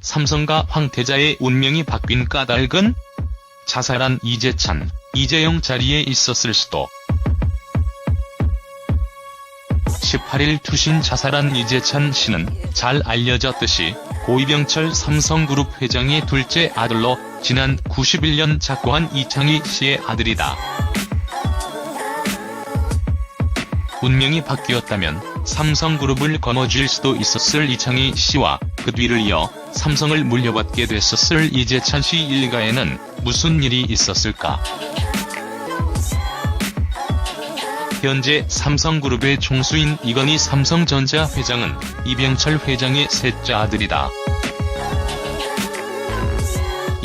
삼성과 황태자의 운명이 바뀐 까닭은 자살한 이재찬, 이재용 자리에 있었을 수도. 18일 투신 자살한 이재찬 씨는 잘 알려졌듯이 고이병철 삼성그룹 회장의 둘째 아들로 지난 91년 작고한 이창희 씨의 아들이다. 운명이 바뀌었다면 삼성그룹을 거머쥘 수도 있었을 이창희 씨와 그 뒤를 이어 삼성을 물려받게 됐었을 이재찬 씨 일가에는 무슨 일이 있었을까? 현재 삼성그룹의 총수인 이건희 삼성전자 회장은 이병철 회장의 셋째 아들이다.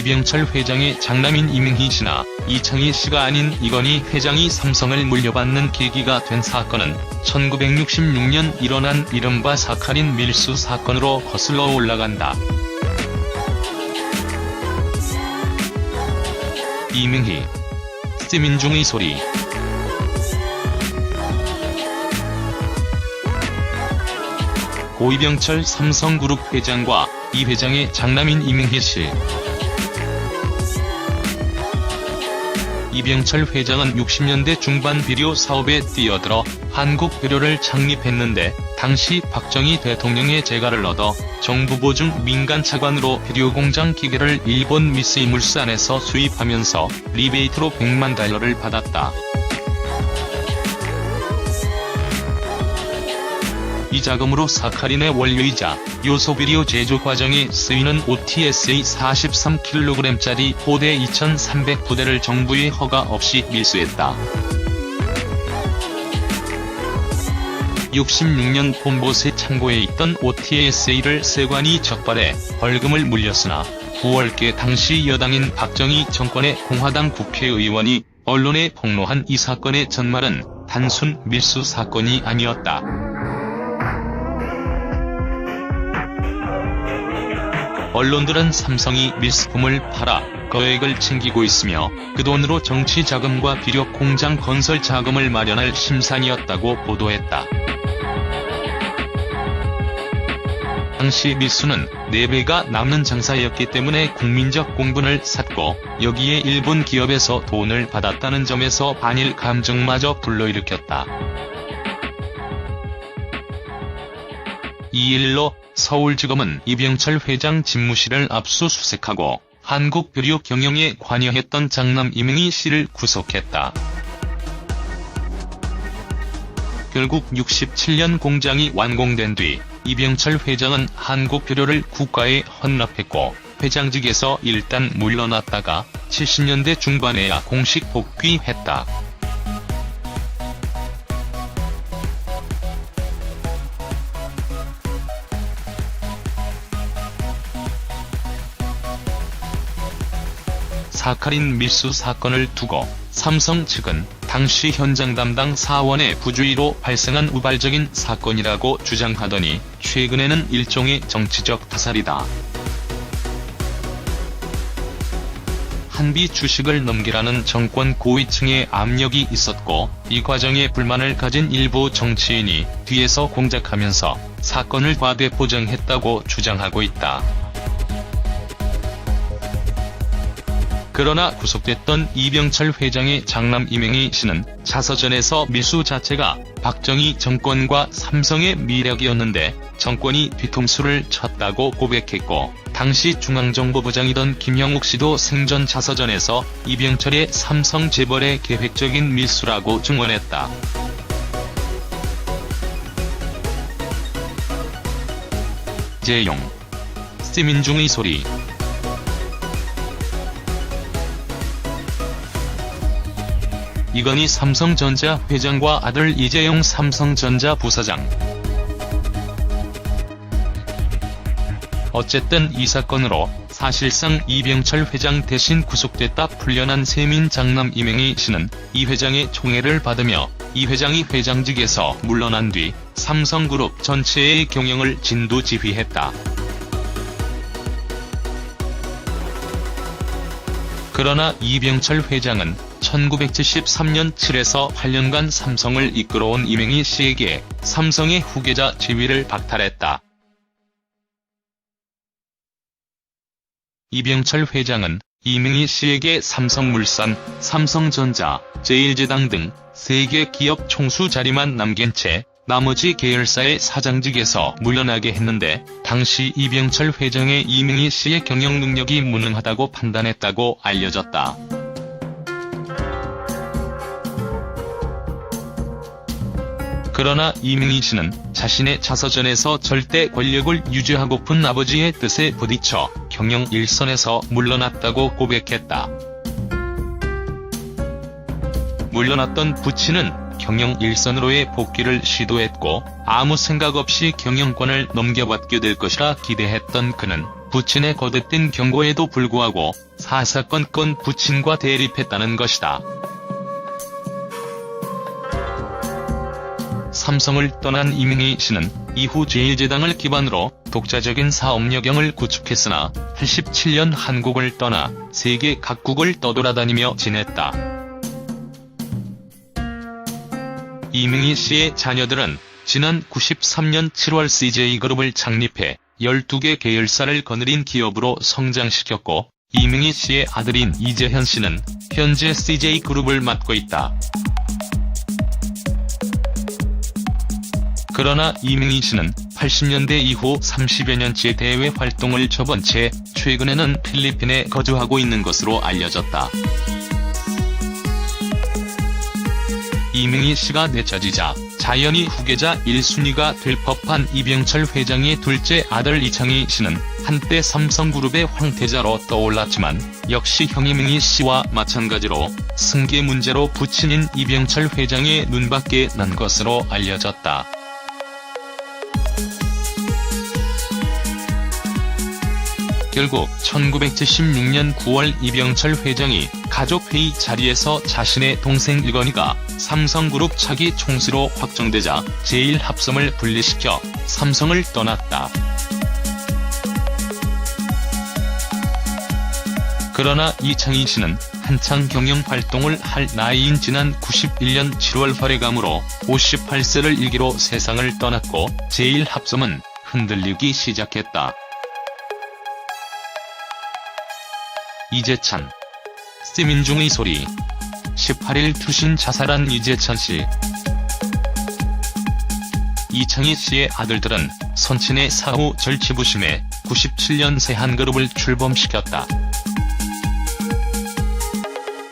이병철 회장의 장남인 이명희 씨나 이창희 씨가 아닌 이건희 회장이 삼성을 물려받는 계기가 된 사건은 1966년 일어난 이른바 사카린 밀수 사건으로 거슬러 올라간다. 이명희, 스민중의 소리 고이병철 삼성그룹 회장과 이 회장의 장남인 이명희 씨. 이병철 회장은 60년대 중반 비료 사업에 뛰어들어 한국비료를 창립했는데 당시 박정희 대통령의 재가를 얻어 정부 보증 민간 차관으로 비료 공장 기계를 일본 미쓰이물산에서 수입하면서 리베이트로 100만 달러를 받았다. 이 자금으로 사카린의 원료이자 요소비료 제조 과정에 쓰이는 OTS의 43kg짜리 포대 2,300부대를 정부의 허가 없이 밀수했다. 66년 폼보세 창고에 있던 OTSA를 세관이 적발해 벌금을 물렸으나 9월께 당시 여당인 박정희 정권의 공화당 국회의원이 언론에 폭로한 이 사건의 전말은 단순 밀수 사건이 아니었다. 언론들은 삼성이 밀수품을 팔아 거액을 챙기고 있으며 그 돈으로 정치 자금과 비료 공장 건설 자금을 마련할 심산이었다고 보도했다. 당시 밀수는 4배가 남는 장사였기 때문에 국민적 공분을 샀고 여기에 일본 기업에서 돈을 받았다는 점에서 반일 감정마저 불러일으켰다. 이 일로 서울지검은 이병철 회장 집무실을 압수수색하고 한국비료 경영에 관여했던 장남 이명희 씨를 구속했다. 결국 67년 공장이 완공된 뒤 이병철 회장은 한국비료를 국가에 헌납했고 회장직에서 일단 물러났다가 70년대 중반에야 공식 복귀했다. 사카린 밀수 사건을 두고 삼성 측은 당시 현장 담당 사원의 부주의로 발생한 우발적인 사건이라고 주장하더니 최근에는 일종의 정치적 타살이다. 한비 주식을 넘기라는 정권 고위층의 압력이 있었고 이 과정에 불만을 가진 일부 정치인이 뒤에서 공작하면서 사건을 과대포장했다고 주장하고 있다. 그러나 구속됐던 이병철 회장의 장남 이명희 씨는 자서전에서 밀수 자체가 박정희 정권과 삼성의 미력이었는데 정권이 뒤통수를 쳤다고 고백했고 당시 중앙정보부장이던 김영욱 씨도 생전 자서전에서 이병철의 삼성 재벌의 계획적인 밀수라고 증언했다. 재용 스민중의 소리 이건희 삼성전자 회장과 아들 이재용 삼성전자 부사장. 어쨌든 이 사건으로 사실상 이병철 회장 대신 구속됐다 풀려난 세민 장남 이명희 씨는 이 회장의 총애를 받으며 이 회장이 회장직에서 물러난 뒤 삼성그룹 전체의 경영을 진두지휘했다. 그러나 이병철 회장은 1973년 7에서 8년간 삼성을 이끌어온 이명희 씨에게 삼성의 후계자 지위를 박탈했다. 이병철 회장은 이명희 씨에게 삼성물산, 삼성전자, 제일제당 등 3개 기업 총수 자리만 남긴 채 나머지 계열사의 사장직에서 물러나게 했는데 당시 이병철 회장의 이명희 씨의 경영 능력이 무능하다고 판단했다고 알려졌다. 그러나 이명희 씨는 자신의 자서전에서 절대 권력을 유지하고픈 아버지의 뜻에 부딪혀 경영 일선에서 물러났다고 고백했다. 물러났던 부친은 경영 일선으로의 복귀를 시도했고 아무 생각 없이 경영권을 넘겨받게 될 것이라 기대했던 그는 부친의 거듭된 경고에도 불구하고 사사건건 부친과 대립했다는 것이다. 삼성을 떠난 이명희 씨는 이후 제일제당을 기반으로 독자적인 사업 여경을 구축했으나 87년 한국을 떠나 세계 각국을 떠돌아다니며 지냈다. 이명희 씨의 자녀들은 지난 93년 7월 CJ그룹을 창립해 12개 계열사를 거느린 기업으로 성장시켰고 이명희 씨의 아들인 이재현 씨는 현재 CJ그룹을 맡고 있다. 그러나 이명희 씨는 80년대 이후 30여 년째 대외 활동을 접은 채 최근에는 필리핀에 거주하고 있는 것으로 알려졌다. 이명희 씨가 내처지자 자연히 후계자 1순위가 될 법한 이병철 회장의 둘째 아들 이창희 씨는 한때 삼성그룹의 황태자로 떠올랐지만 역시 형 이명희 씨와 마찬가지로 승계 문제로 부친인 이병철 회장의 눈밖에 난 것으로 알려졌다. 결국 1976년 9월 이병철 회장이 가족회의 자리에서 자신의 동생 일건이가 삼성그룹 차기 총수로 확정되자 제일합섬을 분리시켜 삼성을 떠났다. 그러나 이창희 씨는 한창 경영 활동을 할 나이인 지난 91년 7월 활해감으로 58세를 일기로 세상을 떠났고 제일합섬은 흔들리기 시작했다. 이재찬. 스민중의 소리. 18일 투신 자살한 이재찬 씨. 이창희 씨의 아들들은 선친의 사후 절치부심에 97년 세한그룹을 출범시켰다.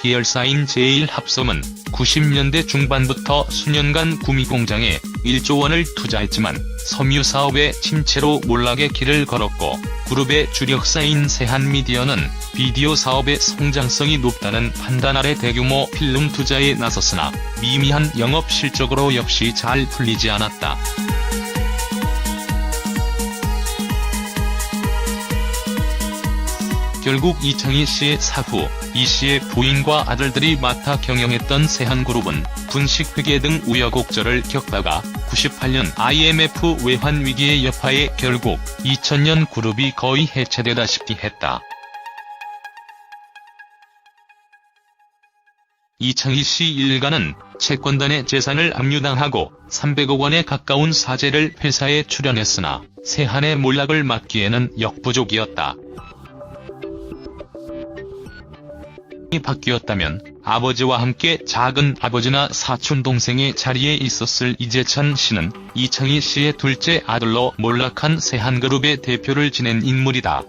계열사인 제일합섬은 90년대 중반부터 수년간 구미공장에 1조 원을 투자했지만 섬유 사업의 침체로 몰락의 길을 걸었고 그룹의 주력사인 세한미디어는 비디오 사업의 성장성이 높다는 판단 아래 대규모 필름 투자에 나섰으나 미미한 영업 실적으로 역시 잘 풀리지 않았다. 결국 이창희 씨의 사후, 이 씨의 부인과 아들들이 맡아 경영했던 세한그룹은 분식 회계 등 우여곡절을 겪다가 98년 IMF 외환 위기의 여파에 결국 2000년 그룹이 거의 해체되다시피 했다. 이창희 씨 일가는 채권단의 재산을 압류당하고 300억 원에 가까운 사재를 회사에 출연했으나 세한의 몰락을 막기에는 역부족이었다. 이 바뀌었다면 아버지와 함께 작은 아버지나 사촌 동생의 자리에 있었을 이재찬 씨는 이창희 씨의 둘째 아들로 몰락한 세한그룹의 대표를 지낸 인물이다.